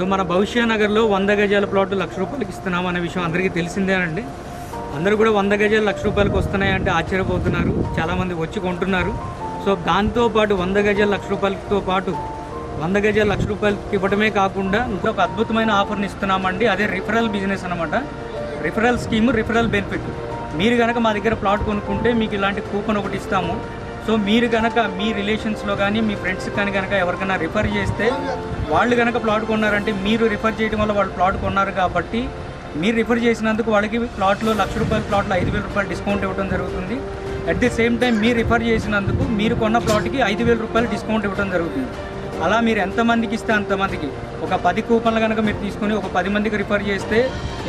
So మన భవిష్య నగర్లో వంద గజాల ప్లాట్ లక్ష రూపాయలకి ఇస్తున్నాం అనే విషయం అందరికీ తెలిసిందేనండి అందరూ కూడా వంద గజాలు లక్ష రూపాయలకు వస్తున్నాయంటే ఆశ్చర్యపోతున్నారు. చాలామంది వచ్చి కొంటున్నారు. సో దాంతోపాటు వంద గజాల లక్ష రూపాయలతో పాటు వంద గజాల లక్ష రూపాయలకి ఇవ్వడమే కాకుండా ఇంకొక అద్భుతమైన ఆఫర్ని ఇస్తున్నామండి. అదే రిఫరల్ బిజినెస్ అనమాట రిఫరల్ స్కీమ్ రిఫరల్ బెనిఫిట్. మీరు కనుక మా దగ్గర ప్లాట్ కొనుక్కుంటే మీకు ఇలాంటి కూపన్ ఒకటి ఇస్తాము. సో మీరు కనుక మీ రిలేషన్స్లో కానీ మీ ఫ్రెండ్స్ కానీ కనుక ఎవరికైనా రిఫర్ చేస్తే వాళ్ళు కనుక ప్లాట్ కొన్నారంటే మీరు రిఫర్ చేయడం వల్ల వాళ్ళు ప్లాట్ కొన్నారు కాబట్టి మీరు రిఫర్ చేసినందుకు వాళ్ళకి ప్లాట్లో లక్ష రూపాయల ప్లాట్లో ఐదు వేల రూపాయలు డిస్కౌంట్ ఇవ్వడం జరుగుతుంది. అట్ ది సేమ్ టైం మీరు రిఫర్ చేసినందుకు మీరు కొన్న ప్లాట్కి ఐదు వేల రూపాయలు డిస్కౌంట్ ఇవ్వడం జరుగుతుంది. అలా మీరు ఎంతమందికి ఇస్తే అంతమందికి. ఒక పది కూపన్లు కనుక మీరు తీసుకొని ఒక పది మందికి రిఫర్ చేస్తే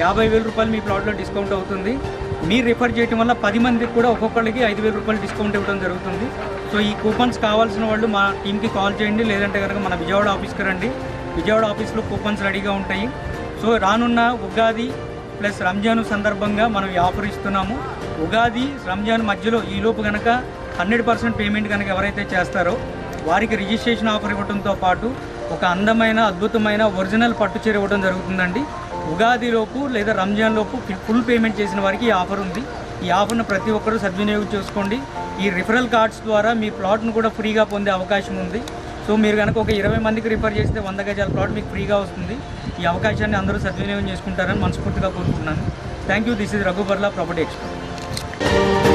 యాభై వేల రూపాయలు మీ ప్లాట్లో డిస్కౌంట్ అవుతుంది. మీరు రిఫర్ చేయడం వల్ల పది మందికి కూడా ఒక్కొక్కరికి ఐదు వేల రూపాయలు డిస్కౌంట్ ఇవ్వడం జరుగుతుంది. సో ఈ కూపన్స్ కావాల్సిన వాళ్ళు మా టీంకి కాల్ చేయండి. లేదంటే కనుక మన విజయవాడ ఆఫీస్కి రండి. విజయవాడ ఆఫీస్లో కూపన్స్ రెడీగా ఉంటాయి. సో రానున్న ఉగాది ప్లస్ రంజాన్ సందర్భంగా మనం ఈ ఆఫర్ ఇస్తున్నాము. ఉగాది రంజాన్ మధ్యలో ఈలోపు కనుక హండ్రెడ్ పర్సెంట్ పేమెంట్ కనుక ఎవరైతే చేస్తారో వారికి రిజిస్ట్రేషన్ ఆఫర్ ఇవ్వడంతో పాటు ఒక అందమైన అద్భుతమైన ఒరిజినల్ పట్టు చీర ఇవ్వడం జరుగుతుందండి. ఉగాదిలోపు లేదా రంజాన్ లోపు ఫుల్ పేమెంట్ చేసిన వారికి ఈ ఆఫర్ ఉంది. ఈ ఆఫర్ను ప్రతి ఒక్కరూ సద్వినియోగం చేసుకోండి. ఈ రిఫరల్ కార్డ్స్ ద్వారా మీ ప్లాట్ను కూడా ఫ్రీగా పొందే అవకాశం ఉంది. సో మీరు కనుక ఒక ఇరవై మందికి రిఫర్ చేస్తే వంద గజాల ప్లాట్ మీకు ఫ్రీగా వస్తుంది. ఈ అవకాశాన్ని అందరూ సద్వినియోగం చేసుకుంటారని మనస్ఫూర్తిగా కోరుకుంటున్నాను. Thank you. This is Raghubarla property expert